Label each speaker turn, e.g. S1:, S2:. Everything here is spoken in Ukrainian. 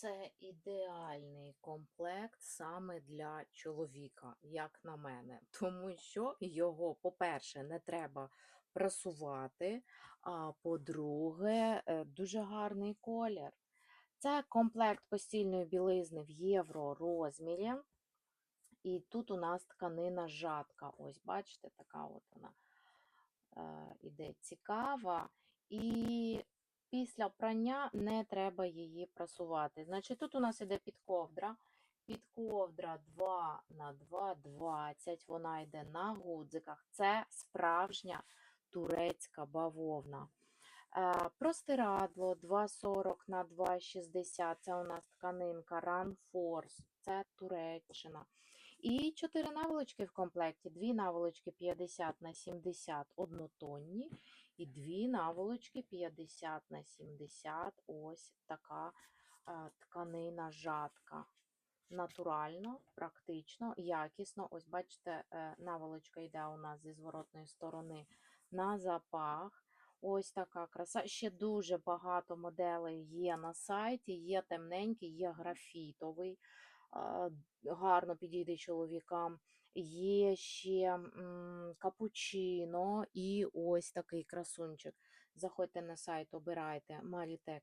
S1: Це ідеальний комплект саме для чоловіка, як на мене. Тому що його, по-перше, не треба прасувати, а по-друге, е, дуже гарний колір. Це комплект постільної білизни в євро розмірі. І тут у нас тканина жатка. Ось, бачите, така от вона е, іде цікава. І після прання не треба її прасувати. Значить, тут у нас іде підковдра. Підковдра 2 на 2, 20. Вона йде на гудзиках. Це справжня турецька бавовна. Е, Простирадло 2,40 на 2,60. Це у нас тканинка Runforce. Це Туреччина. І чотири наволочки в комплекті. Дві наволочки 50 на 70 однотонні, і дві наволочки 50 на 70. Ось така е, тканина жатка. Натурально, практично, якісно. Ось бачите, е, наволочка йде у нас зі зворотної сторони на запах. Ось така краса. Ще дуже багато моделей є на сайті. Є темненький, є графітовий. Гарно підійде чоловікам. Є ще капучино і ось такий красунчик. Заходьте на сайт, обирайте Maritex